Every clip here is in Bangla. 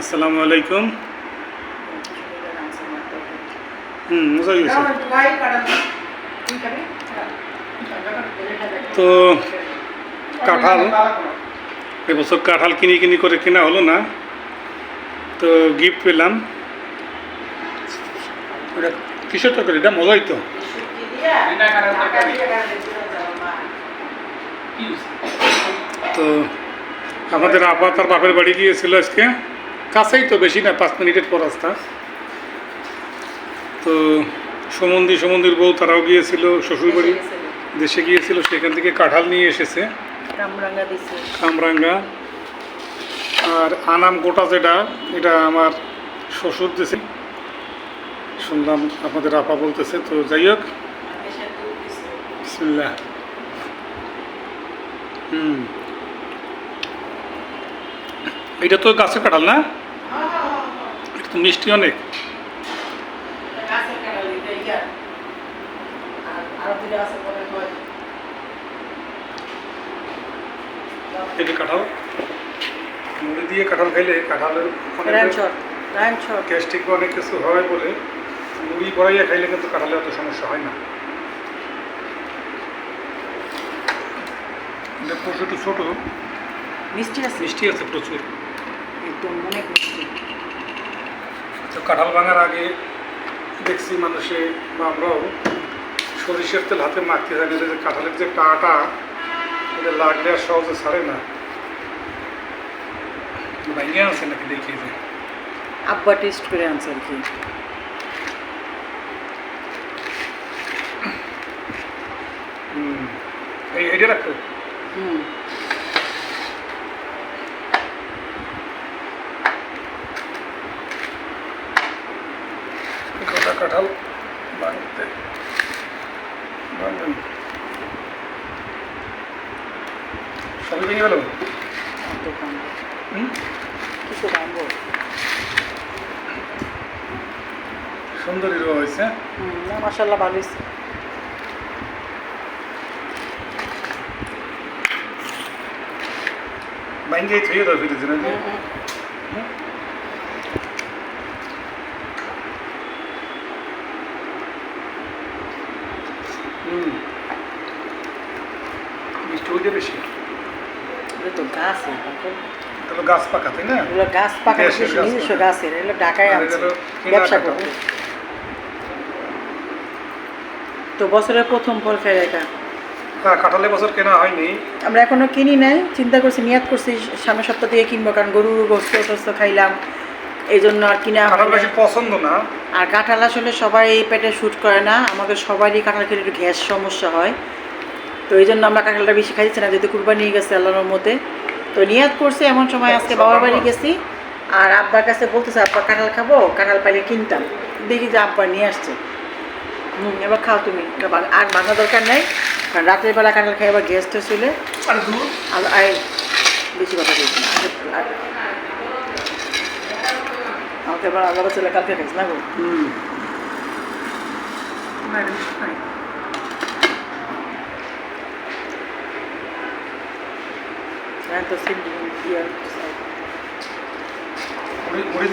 আসসালামু আলাইকুম। হুম তো কাঁঠাল এবছর কাঁঠাল কিনি কিনি করে কেনা হলো না। তো গিফট পেলাম। ওটা কিসের তরকারি? এটা মজাই তো। তো আমাদের আপা তার বাপের বাড়ি গিয়েছিল আজকে। কাছেই তো বেশি না পাঁচ মিনিটের পর রাস্তা। তো সমন্দি সমন্দির বউ তারাও গিয়েছিল শ্বশুরবাড়ি দেশে গিয়েছিল। সেখান থেকে কাঁঠাল নিয়ে এসেছে। কামরাঙ্গা আর আনাম গোটা যেটা এটা আমার শ্বশুর দেশে শুনলাম আপনাদের আপা বলতেছে তো যাই হোক। বিসমিল্লাহ। হুম। এটা তো গাছের কাঁঠাল না? তো মিষ্টি অনেক। এটা কাঁঠাল মুড়ি দিয়ে কাঁঠাল খাইলে কাঁঠালের গ্যাস্ট্রিক অনেক কিছু হয় বলে মুড়ি বড়াইয়া খাইলে কিন্তু কাঁঠালে অত সমস্যা হয় না। প্রচুর ছোটো। মিষ্টি আছে? মিষ্টি আছে প্রচুর। একদম অনেক মিষ্টি। তো কাঁঠাল ভাঙার আগে দেখছি মানুষে বা আমরাও সরিষার তেল হাতে মাখতে জানি যে কাঁঠালের যে টাটা এটা লাগলে আর সহজে ছাড়ে না। ভাইয়া আছে নাকি দেখিয়ে যে আব্বা টেস্ট করে আনছে আর কি। এটা রাখো। হুম গোটা কাঁঠাল ভাঙতে ভাঙবেন সবই ভেঙে গেল সুন্দরী রোয়া হয়েছে। মাসাল্লাহ ভালো হয়েছে ভাঙে থুয়ে দাও ফিরেছে নাকি হুম মিষ্টি ওইটা বেশি। এগুলো তো গাছ তাহলে গাছ পাকা তাই না? এগুলো গাছ পাকা নিজস্ব গাছের এগুলো ঢাকায় আনছে। ব্যবসা করবে। তো বছরের প্রথম ফল খাই এটা হ্যাঁ কাঁঠালে বছর কেনা হয়নি। আমরা এখনও কিনি নাই চিন্তা করছি নিয়াত করছি সামনের সপ্তাহ থেকে কিনবো কারণ গরুর গোস্ত টোস্ত খাইলাম। এই জন্য আর কিনা কাঁঠাল বেশি পছন্দ না। আর কাঁঠাল আসলে সবাই পেটে শ্যুট করে না। আমাদের সবারই কাঁঠাল খেলে একটু গ্যাস সমস্যা হয়। তো এই জন্য আমরা কাঁঠালটা বেশি খাইছি না যেহেতু কুরবানি নিয়ে গেছে আল্লাহর মধ্যে তো নিয়াত করছে এমন সময় আজকে বাবার বাড়ি গেছি। আর আব্বার কাছে বলতেছে আব্বা কাঁঠাল খাব? কাঁঠাল পাইলে কিনতাম। দেখি যে আব্বা নিয়ে আসছে। হুম এবার খাও তুমি। আর ভাঙা দরকার নেই। কারণ রাতের বেলা কাঁঠাল খাই আবার গ্যাসটা চলে। আর বেশি কথা বলছি আমাকে এবার আল্লাহ চলে কালকে খাইছ না গো? হুম। না এটা মিষ্টি নাই হ্যাঁ তো সিম দিয়ে মুড়ি মুড়ি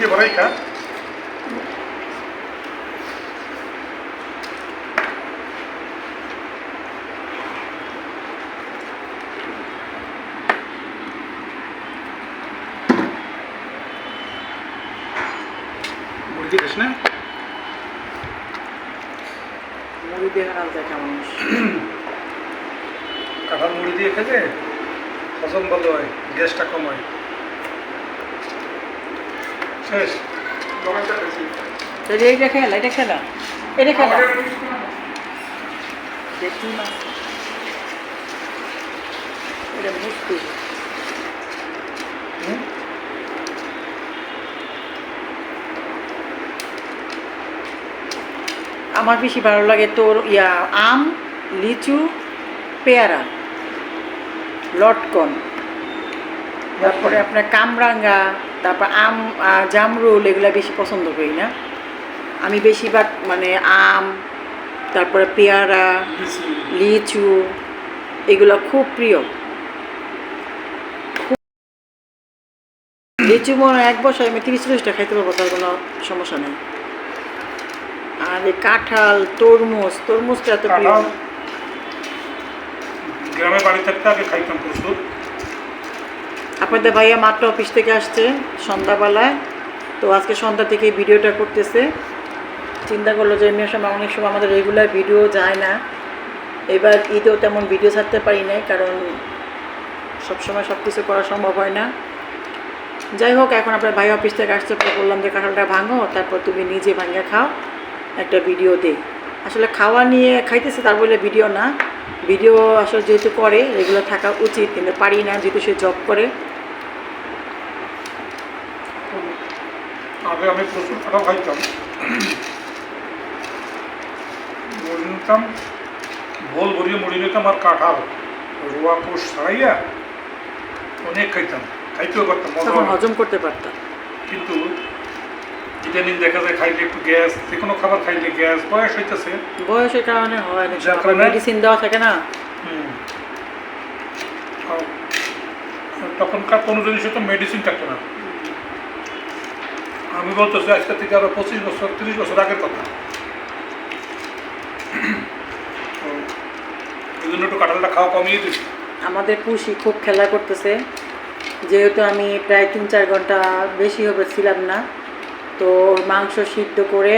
দিয়ে হারাল দেখা মানুষ কাঁঠাল মুড়ি দিয়ে খেলে হজম ভালো হয় গ্যাসটা কম হয় শেষ তো এইটা খেলা এটা খেলা। এটা খেলা। দেখি না। এটা মুক্তি আমার বেশি ভালো লাগে তোর ইয়া আম লিচু পেয়ারা। লটকন। তারপরে আপনার কামরাঙ্গা, তারপর আম জামরুল, এগুলো বেশি পছন্দ করি না। আমি বেশিরভাগ মানে আম, তারপরে পেয়ারা, লিচু, এগুলো খুব প্রিয়। লিচু মনে হয় এক বছর আমি তিরিশ চল্লিশটা খাইতে পারব, তার কোনো সমস্যা নেই। আর কাঁঠাল, তরমুজ, তরমুজটা এত প্রিয়। গ্রামে বাড়ি থাকতে আগে খাইতাম প্রচুর। আপনাদের ভাইয়া মাত্র অফিস থেকে আসছে সন্ধ্যাবেলায়। তো আজকে সন্ধ্যা থেকে ভিডিওটা করতেছে। চিন্তা করল যে এমনি সময় অনেক সময় আমাদের রেগুলার ভিডিও যায় না। এবার ঈদেও তেমন ভিডিও ছাড়তে পারি নাই, কারণ সবসময় সব কিছু করা সম্ভব হয় না। যাই হোক, এখন আপনার ভাই অফিস থেকে আসছে বললাম যে কাঁঠালটা ভাঙো, তারপর তুমি নিজে ভাঙে খাও, একটা ভিডিও দে আসলে খাওয়া নিয়ে খাইতেছে তার বলে ভিডিও না। ভিডিও আসলে যেহেতু করে রেগুলার থাকা উচিত কিন্তু পারি না যেহেতু সে জব করে। আগে আমি প্রচুর কাঁঠাল খাইতাম মুড়ি নিতাম ভোল ভরিয়ে মুড়ি নিতাম আর কাঁঠাল রোয়া কোষ ছাড়াইয়া অনেক খাইতাম। খাইতেও পারতাম হজম করতে পারতাম। কিন্তু ইদানিং দেখা যায় খাইলে একটু গ্যাস যে কোনো খাবার খাইলে গ্যাস বয়স হইতেছে। বয়সের কারণে হয় না যার কারণে- মেডিসিন দেওয়া থাকে না। তখনকার কোনো জিনিসে তো মেডিসিন থাকতো না। আমি বলতেছি আজকে থেকে আরও পঁচিশ বছর তিরিশ বছর আগের কথা। এই জন্য একটু কাঁঠালটা খাওয়া কমিয়ে দিচ্ছি আমাদের পুষি খুব খেলা করতেছে। যেহেতু আমি প্রায় তিন চার ঘণ্টা বেশি হবে ছিলাম না তো মাংস সিদ্ধ করে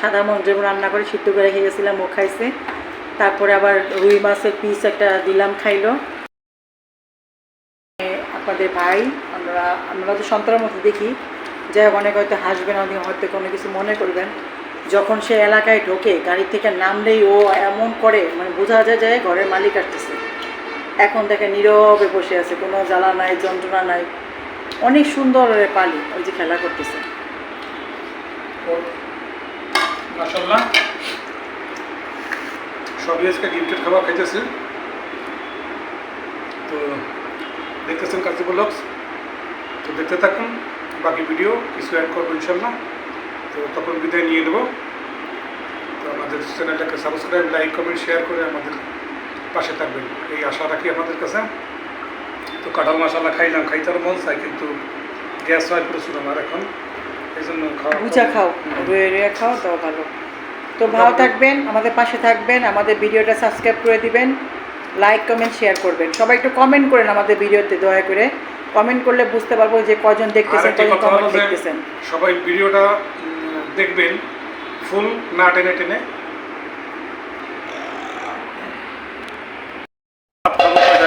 সাদা সাধারণ যেমন রান্না করে সিদ্ধ করে রেখে গেছিলাম ও খাইছে। তারপরে আবার রুই মাছের পিস একটা দিলাম, খাইলো। আপনাদের ভাই, আমরা আমরা তো সন্তানের মধ্যে দেখি। যাই হোক, অনেক হয়তো হাসবেন অনেক হয়তো কোনো কিছু মনে করবেন। যখন সে এলাকায় ঢোকে গাড়ি থেকে নামলেই ও এমন করে মানে বোঝা যায় যে ঘরের মালিক আসতেছে। এখন দেখে নীরবে বসে আছে, কোনো জ্বালা নাই, যন্ত্রণা নাই। অনেক সুন্দর পালি, ওই যে খেলা করতেছে। মাসাল্লাহ সবই আজকে গিফটের খাবার খাইতেছে। তো দেখতেছেন কাজী ব্লগস তো দেখতে থাকুন, বাকি ভিডিও কিছু অ্যাড করব ইনশাল্লাহ তো তখন বিদায় নিয়ে নেব। তো আমাদের চ্যানেলটাকে সাবস্ক্রাইব লাইক কমেন্ট শেয়ার করে আমাদের পাশে থাকবেন। এই আশা রাখি আপনাদের কাছে। তো কাঁঠাল মশালা খাইলাম, খাইতে আর মন চাই কিন্তু গ্যাস হয় প্রচুর আমার এখন। বুঝা খাও। রয়ে রয়ে খাও তাও ভালো। তো ভালো থাকবেন আমাদের পাশে থাকবেন আমাদের ভিডিওটা সাবস্ক্রাইব করে দিবেন লাইক কমেন্ট শেয়ার করবেন। সবাই একটু কমেন্ট করেন আমাদের ভিডিওতে দয়া করে। কমেন্ট করলে বুঝতে পারব যে কজন দেখতেছেন কজন কমেন্ট দেখতেছেন। সবাই ভিডিওটা দেখবেন ফুল না টেনে টেনে।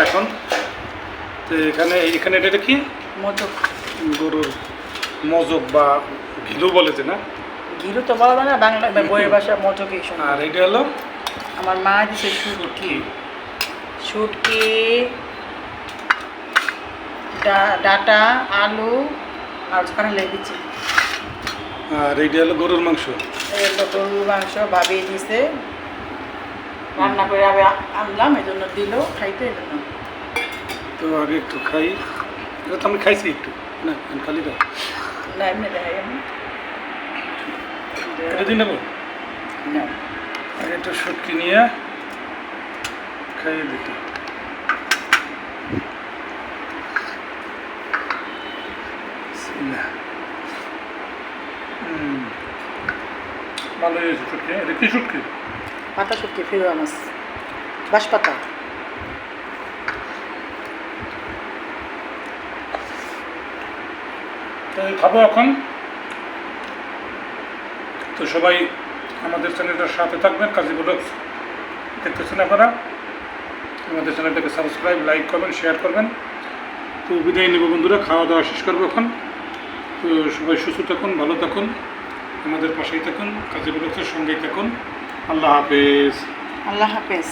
এখন তো এখানে এখানে এটা কি? মজক। গরুর মজক বা ঘিলু বলেছে না? ঘিরু তো বলা না বাংলা বইয়ের ভাষা মজকই শোনা আর এটা হলো? আমার মা দিছে শুটকি। শুটকি। ডাটা আলু আর কাঁঠালে দিচ্ছি আর এইটা হলো গরুর মাংস। হলো গরুর মাংস ভাবিয়ে দিছে। রান্না করে আমি আনলাম এই জন্য দিল খাইতে এই জন্য তো আগে একটু খাই। এটা তো আমি খাইছি একটু। না খালি দাও না এমনি দেখাই আমি। এটা দিয়ে নেব না। আগে একটু শুটকি নিয়ে খাইয়ে দিতে। ভালোই হয়েছে শুটকি এটা কি শুটকি? পাতা শুটকি ফিরোয়া মাছ। বাঁশ পাতা তো খাব এখন। তো সবাই আমাদের চ্যানেলটার সাথে থাকবেন, কাজী বলক। দেখতেছেন আপনারা? আমাদের চ্যানেলটাকে সাবস্ক্রাইব লাইক করবেন শেয়ার করবেন। তো বিদায় নেব বন্ধুরা খাওয়া দাওয়া শেষ করব এখন। তো সবাই সুস্থ থাকুন, ভালো থাকুন, আমাদের পাশেই থাকুন, কাজী ব্লগসের সঙ্গেই থাকুন। আল্লাহ হাফেজ। আল্লাহ হাফেজ।